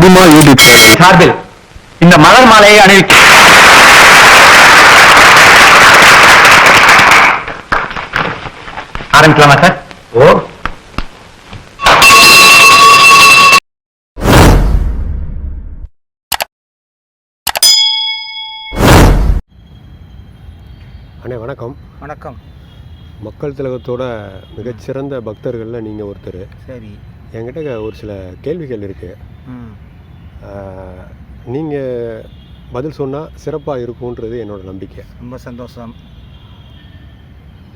அதிகமா யூடியூப். சார்பில் இந்த மலர் மாலையை அணிவிக்க ஆரம்பிக்கலாமா சார்? ஓ. அண்ணே வணக்கம். வணக்கம். மக்கள் திலகத்தோட மிகச்சிறந்த பக்தர்களில் நீங்கள் ஒருத்தர். சரி. என்கிட்ட ஒரு சில கேள்விகள் இருக்குது ம். நீங்கள் பதில் சொன்னால் சிறப்பாக இருக்கும்ன்றது என்னோட நம்பிக்கை. ரொம்ப சந்தோஷம்.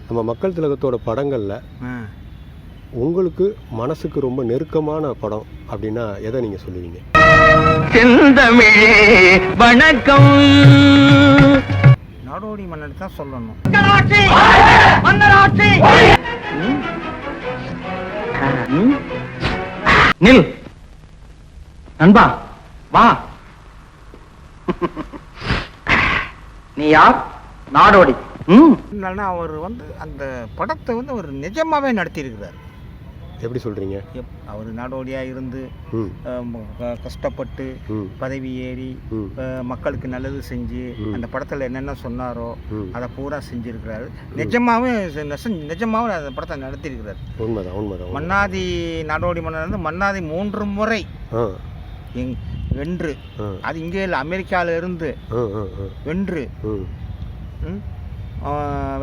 நம்ம மக்கள் திலகத்தோட படங்களில் உங்களுக்கு மனசுக்கு ரொம்ப நெருக்கமான படம் அப்படின்னா எதை நீங்கள் சொல்லுவீங்க? செந்தமிழே வணக்கம். நாடோடி மன்னன் தான் சொல்லணும். நில். நண்பா. வா. நீ யார்? நாடோடி. இல்லைன்னா அவர் வந்து அந்த படத்தை வந்து அவர் நிஜமாவே நடத்தியிருக்கிறார். எப்படி சொல்கிறீங்க எப் அவர் நாடோடியாக இருந்து கஷ்டப்பட்டு ம். பதவி ஏறி மக்களுக்கு நல்லது செஞ்சு. அந்த படத்தில் என்னென்ன சொன்னாரோ அதை பூரா செஞ்சிருக்கிறாரு. நிஜமாவே செ- நெச- நிஜமாவே அந்த படத்தை நடத்தியிருக்கிறார். உண்மைதான் உண்மைதான் உண்மை. மன்னாதி நாடோடி மன்னன் வந்து மன்னாதி மூன்று முறை எங் வென்று. அது இங்கே இல்லை அமெரிக்காவில் இருந்து வென்று.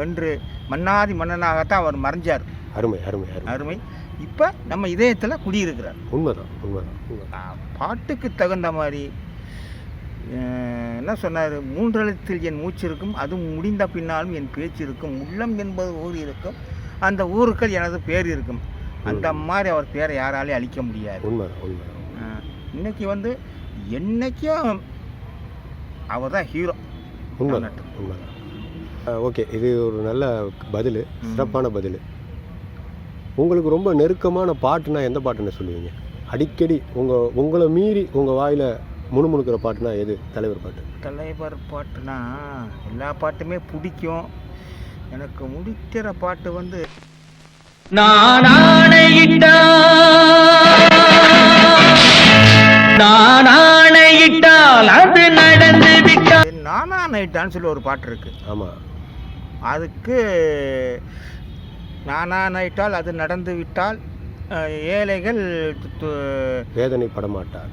வென்று. மன்னாதி மன்னனாகத்தான் அவர் மறைஞ்சார். அருமை அருமை அருமை. இப்போ நம்ம இதயத்தில் குடியிருக்கிறார். உண்மைதான் உண்மைதான் பாட்டுக்கு தகுந்த மாதிரி என்ன சொன்னார்? மூன்றெழுத்தில் என் மூச்சு இருக்கும் அது முடிந்த பின்னாலும் என் பேச்சு இருக்கும் உள்ளம் என்பது ஊர் இருக்கும் அந்த ஊருக்கள் எனது பேர் இருக்கும். அந்த மாதிரி அவர் பேரை யாராலையும் அழிக்க முடியாது. இன்னைக்கு வந்து என்னைக்கும் அவர் தான் ஹீரோ உண்மைதான் உண்மைதான் ஓகே இது ஒரு நல்ல பதில் சிறப்பான பதில். உங்களுக்கு ரொம்ப நெருக்கமான பாட்டுனா எந்த பாட்டுன்னு சொல்லுவீங்க? அடிக்கடி உங்கள் உங்களை மீறி உங்கள் வாயில் முணுமுணுக்கிற பாட்டுனா எது? தலைவர் பாட்டு. தலைவர் பாட்டுனா எல்லா பாட்டுமே பிடிக்கும். எனக்கு முடிக்கிற பாட்டு வந்து நான் நைட்டான்னு சொல்லி ஒரு பாட்டு இருக்கு. ஆமாம் அதுக்கு நானா நைட்டால் அது நடந்து விட்டால் ஏழைகள் வேதனை படமாட்டார்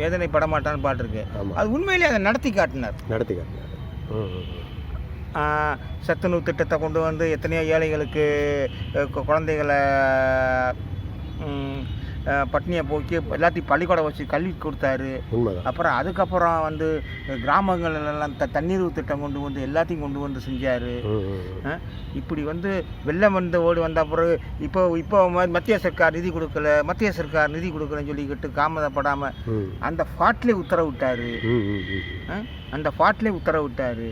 வேதனை படமாட்டான்னு பாட்டு இருக்கு. அது உண்மையிலேயே அதை நடத்தி காட்டினார். நடத்தி காட்டினார். சத்துணவு திட்டத்தை கொண்டு வந்து எத்தனையோ ஏழைகளுக்கு குழந்தைகளை பட்னியை போக்கி எல்லாத்தையும் பள்ளிக்கூடம் வச்சு கல்வி கொடுத்தாரு. அப்புறம் அதுக்கப்புறம் வந்து கிராமங்கள்லாம் த தண்ணீர் திட்டம் கொண்டு வந்து எல்லாத்தையும் கொண்டு வந்து செஞ்சார். இப்படி வந்து வெள்ளம் வந்து ஓடி வந்த பிறகு இப்போ இப்போ மத்திய சர்க்கார் நிதி கொடுக்கல மத்திய சர்க்கார் நிதி கொடுக்கலன்னு சொல்லிக்கிட்டு தாமதப்படாமல் ம். அந்த ஃபாட்லே உத்தரவிட்டார். அந்த ஃபாட்லே உத்தரவிட்டார்.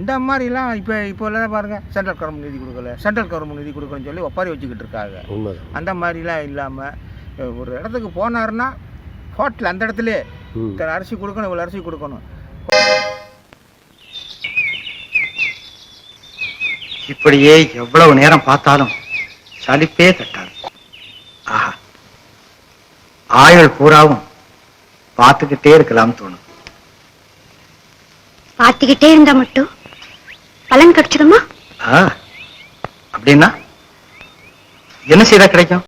இந்த மாதிரிலாம் இப்போ இப்போ எல்லாம் பாருங்க சென்ட்ரல் கவர்மெண்ட் நிதி கொடுக்கல. சென்ட்ரல் கவர்மெண்ட் நிதி கொடுக்கலன்னு சொல்லி ஒப்பாரி வச்சுக்கிட்டு இருக்காங்க. அந்த மாதிரிலாம் இல்லாமல் ஒரு இடத்துக்கு போனாருன்னா ஹோட்டல் அந்த இடத்துல இத்தனை அரிசி கொடுக்கணும் இவ்வளோ அரிசி கொடுக்கணும். இப்படியே எவ்வளவு நேரம் பார்த்தாலும் சலிப்பே தட்டாது. ஆஹா. ஆயுள் பூராவும் பார்த்துக்கிட்டே இருக்கலாம் தோணும். பார்த்துக்கிட்டே இருந்தா மட்டும் பலன் கிடைச்சிடுமா அப்படின்னா என்ன செய்தா கிடைக்கும்?